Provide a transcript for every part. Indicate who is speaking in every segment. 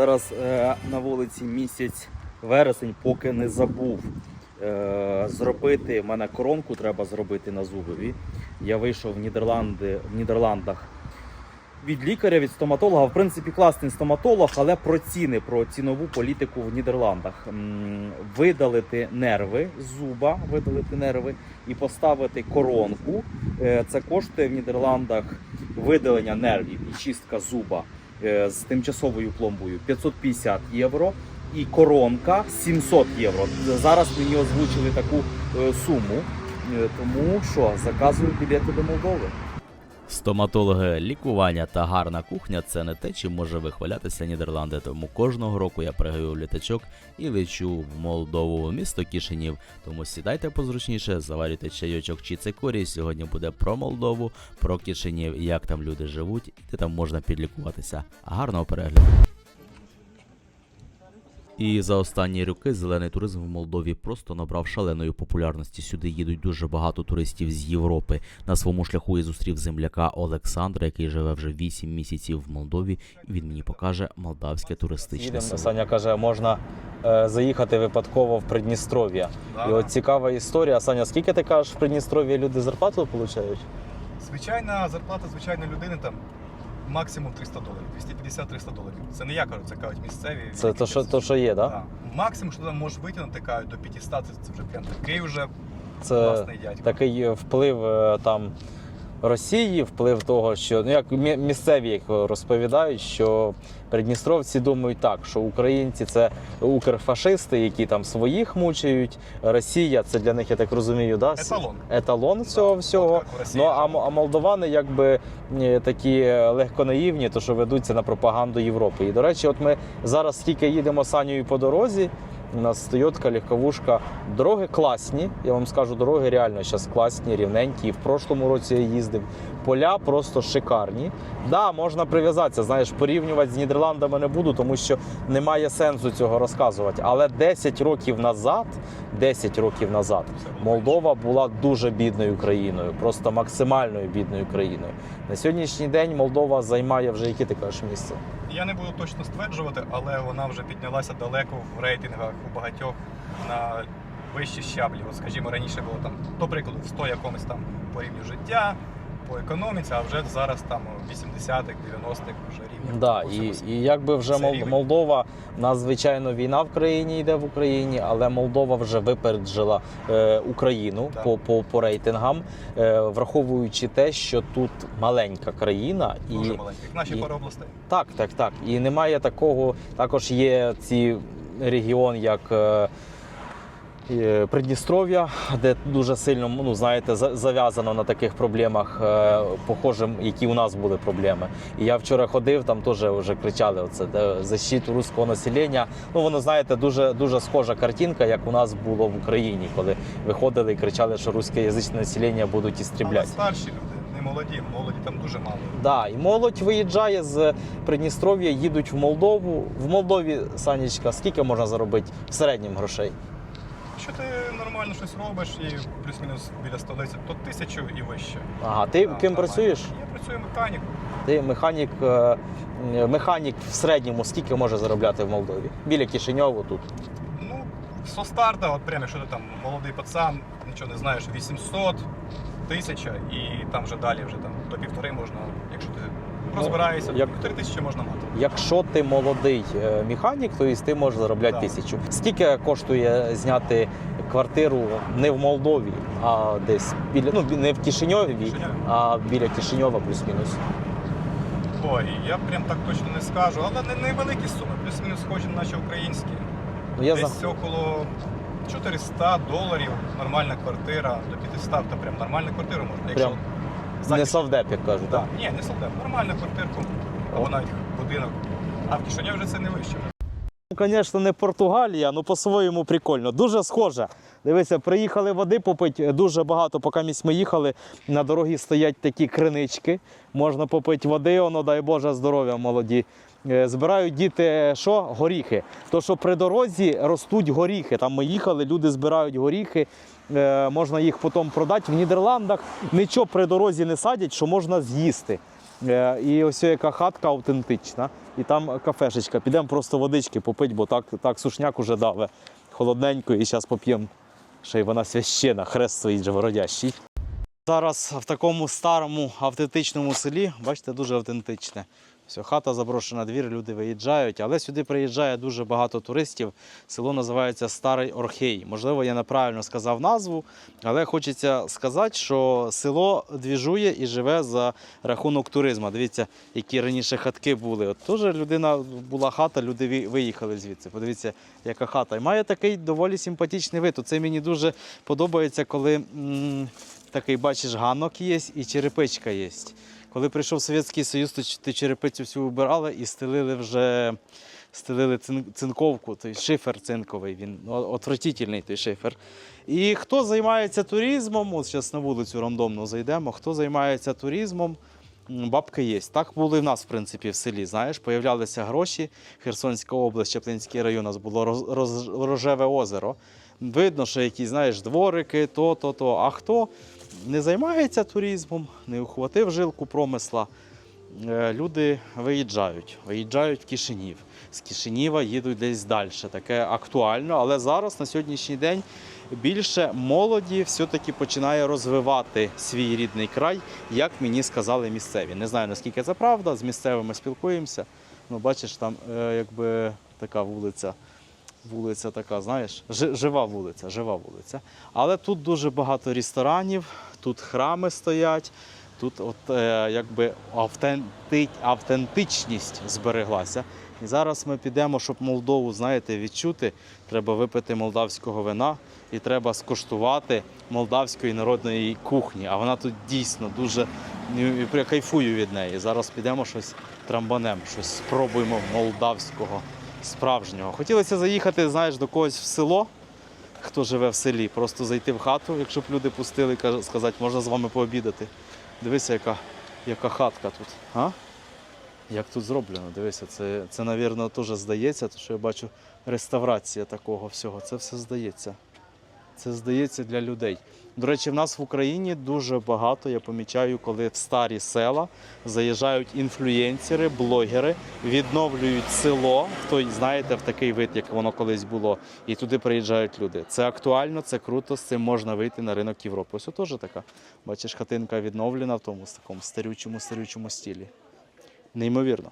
Speaker 1: Зараз е, на вулиці місяць вересень, поки не забув е, зробити. в мене коронку треба зробити на зубові. Я вийшов в Нідерланди в Нідерландах від лікаря, від стоматолога. В принципі, класний стоматолог, але про ціни, про цінову політику в Нідерландах. Видалити нерви зуба, видалити нерви і поставити коронку. Е, Це коштує в Нідерландах видалення нервів і чистка зуба з тимчасовою пломбою 550 євро. І коронка 700 євро. Зараз мені озвучили таку е, суму. Е, Тому що заказую білети до Молдови.
Speaker 2: Стоматологи, лікування та гарна кухня це не те, чим може вихвалятися Нідерланди. Тому кожного року я пригаю літачок і лечу в Молдову, місто Кишинів. Тому сідайте позручніше, заварюйте чайочок чи цикорій. Сьогодні буде про Молдову, про Кишинів, як там люди живуть, і де там можна підлікуватися. Гарного перегляду. І за останні роки зелений туризм в Молдові просто набрав шаленої популярності. Сюди їдуть дуже багато туристів з Європи. На своєму шляху я зустрів земляка Олександра, який живе вже 8 місяців в Молдові, і він мені покаже молдавське туристичне
Speaker 3: Їдемо,
Speaker 2: село.
Speaker 3: Саня каже, можна е, заїхати випадково в Придністров'я. І от цікава історія. Саня, скільки ти кажеш в Придністров'ї люди зарплату отримують?
Speaker 4: Звичайна зарплата звичайної людини там максимум 300 доларів, 250-300 доларів. Це не я кажу, це кажуть місцеві.
Speaker 3: Це то, що, то, що є, так? Да?
Speaker 4: Максимум, що ти там можеш витягнути, кажуть, до 500, це, це вже прям такий вже
Speaker 3: Це
Speaker 4: класний дядько.
Speaker 3: такий вплив е, там Росії, вплив того, що ну як мі- місцеві як розповідають, що придністровці думають так, що українці це укрфашисти, які там своїх мучають. Росія це для них, я так розумію, да?
Speaker 4: Еталон.
Speaker 3: еталон цього
Speaker 4: Да,
Speaker 3: всього. Ну а, а молдовани якби е, такі легконаївні, то що ведуться на пропаганду Європи. І до речі, от ми зараз тільки їдемо Санєю по дорозі. У нас Тойотка, легковушка. Дороги класні. Я вам скажу, дороги реально зараз класні, рівненькі. І в прошлому році я їздив. Поля просто шикарні. Да, можна прив'язатися. Знаєш, порівнювати з Нідерландами не буду, тому що немає сенсу цього розказувати. Але 10 років назад, 10 років назад, Молдова була дуже бідною країною, просто максимальною бідною країною. На сьогоднішній день Молдова займає вже яке ти кажеш місце?
Speaker 4: Я не буду точно стверджувати, але вона вже піднялася далеко в рейтингах у багатьох на вищі щаблі. От, скажімо, раніше було там, до прикладу, в 100 якомусь там по рівню життя, по економіці, а вже зараз там у 80-х, 90-х вже рівні.
Speaker 3: Да, і, і якби вже Мол- Молдова, у нас звичайно війна в країні йде в Україні, але Молдова вже випереджила е, Україну
Speaker 4: Так.
Speaker 3: по, по, по рейтингам, е, враховуючи те, що тут маленька країна і
Speaker 4: Дуже маленьких. Наші
Speaker 3: і-
Speaker 4: пару областей.
Speaker 3: Так, так, так. І немає такого. Також є ці регіон, як е, Придністров'я, де дуже сильно, ну знаєте, за- зав'язано на таких проблемах, е, похожим, які у нас були проблеми. І я вчора ходив, там теж вже кричали: оце де защиту руського населення. Ну воно знаєте, дуже дуже схожа картинка, як у нас було в Україні, коли виходили і кричали, що русскоязичне населення будуть істрібляти.
Speaker 4: старші люди, не молоді, молоді там дуже мало.
Speaker 3: Да, і молодь виїжджає з Придністров'я, їдуть в Молдову. В Молдові, Санечка, скільки можна заробити в середньому грошей?
Speaker 4: Якщо ти нормально щось робиш і плюс-мінус біля столиці, то тисячу і вище.
Speaker 3: Ага, ти ким
Speaker 4: нормально.
Speaker 3: працюєш?
Speaker 4: Я працюю механіком.
Speaker 3: Ти механік, е, механік в середньому скільки може заробляти в Молдові? Біля Кишиньову тут.
Speaker 4: Ну, со старта, от прямо, якщо ти там молодий пацан, нічого не знаєш, 800, 1000 і там вже далі вже там до півтори можна, якщо ти розбираєшся,
Speaker 3: Ну, як-
Speaker 4: то півтори тисячі можна мати.
Speaker 3: Якщо ти молодий е, механік, то і ти можеш заробляти
Speaker 4: Да.
Speaker 3: тисячу. Скільки коштує зняти квартиру не в Молдові, а десь біля ну не в Кишиньові,
Speaker 4: Кишиньові.
Speaker 3: а біля Кишиньова плюс-мінус.
Speaker 4: Ой, я прям так точно не скажу, але не невеликі суми, плюс-мінус схожі на наші українські.
Speaker 3: Ну я
Speaker 4: Десь
Speaker 3: зна-
Speaker 4: около 400 доларів нормальна квартира, до 500, то прям нормальну квартиру можна. Якщо
Speaker 3: не совдеп, як кажуть.
Speaker 4: Да. Ні, не солдат, нормальну квартирку, або навіть будинок. А в Кишиневі вже це не вище.
Speaker 3: Ну, звісно, не Португалія, ну по-своєму прикольно. Дуже схоже. Дивися, приїхали води попити дуже багато. Поки місць ми їхали, на дорогі стоять такі кринички. Можна попити води, воно дай Боже здоров'я молоді. Е, Збирають діти що? Горіхи. То, що при дорозі ростуть горіхи. Там ми їхали, люди збирають горіхи. Е, Можна їх потім продати. В Нідерландах нічого при дорозі не садять, що можна з'їсти. Е, І ось яка хатка автентична, і там кафешечка. Підемо просто водички попити, бо так, так сушняк уже даве холодненько, і зараз поп'ємо. Ще й вона священа, хрест стоїть живородящий. Зараз в такому старому автентичному селі, бачите, дуже автентичне. Все, хата заброшена двір, люди виїжджають, але сюди приїжджає дуже багато туристів. Село називається Старий Орхей. Можливо, я неправильно сказав назву, але хочеться сказати, що село двіжує і живе за рахунок туризму. Дивіться, які раніше хатки були. От теж людина була хата, люди виїхали звідси. Подивіться, яка хата. І має такий доволі симпатичний вид. Це мені дуже подобається, коли м, такий, бачиш, ганок є і черепичка є. Коли прийшов Совєтський Союз, то черепицю всю вибирали і стелили вже стелили цинковку, той шифер цинковий, він ну, отвратительний той шифер. І хто займається туризмом, от зараз на вулицю рандомно зайдемо, хто займається туризмом, бабки є. Так було і в нас, в принципі, в селі. Знаєш, появлялися гроші. Херсонська область, Чаплинський район, у нас було рожеве озеро. Видно, що якісь, знаєш, дворики, то, то, то. А хто не займається туризмом, не ухватив жилку промисла, е, люди виїжджають. Виїжджають в Кишинів. З Кишиніва їдуть десь далі. Таке актуально, але зараз на сьогоднішній день більше молоді все-таки починає розвивати свій рідний край, як мені сказали місцеві. Не знаю наскільки це правда, з місцевими спілкуємося. Ну, бачиш, там е, якби така вулиця. Вулиця така, знаєш, жива вулиця, жива вулиця. Але тут дуже багато ресторанів, тут храми стоять, тут от, е, якби автенти, автентичність збереглася. І зараз ми підемо, щоб Молдову, знаєте, відчути. Треба випити молдавського вина і треба скуштувати молдавської народної кухні. А вона тут дійсно дуже я кайфую від неї. Зараз підемо щось трамбанем, щось спробуємо молдавського справжнього. Хотілося заїхати, знаєш, до когось в село, хто живе в селі, просто зайти в хату, якщо б люди пустили, сказати, можна з вами пообідати. Дивися, яка, яка хатка тут. А? Як тут зроблено, дивися, це, це, навірно, теж здається, тому що я бачу реставрація такого всього. Це все здається. Це здається для людей. До речі, в нас в Україні дуже багато, я помічаю, коли в старі села заїжджають інфлюєнсери, блогери, відновлюють село, той, знаєте, в такий вид, як воно колись було, і туди приїжджають люди. Це актуально, це круто, з цим можна вийти на ринок Європи. Ось теж така. Бачиш, хатинка відновлена в тому такому старючому, старючому стілі. Неймовірно.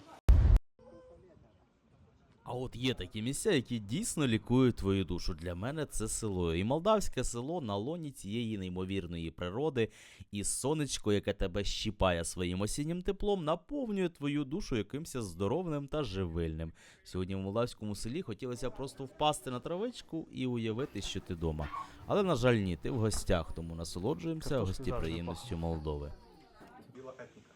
Speaker 2: А от є такі місця, які дійсно лікують твою душу. Для мене це село. І молдавське село на лоні цієї неймовірної природи, і сонечко, яке тебе щіпає своїм осіннім теплом, наповнює твою душу якимсь здоровним та живильним. Сьогодні в молдавському селі хотілося просто впасти на травичку і уявити, що ти вдома. Але, на жаль, ні, ти в гостях, тому насолоджуємося гостєприємністю Молдови.
Speaker 4: Біла етніка.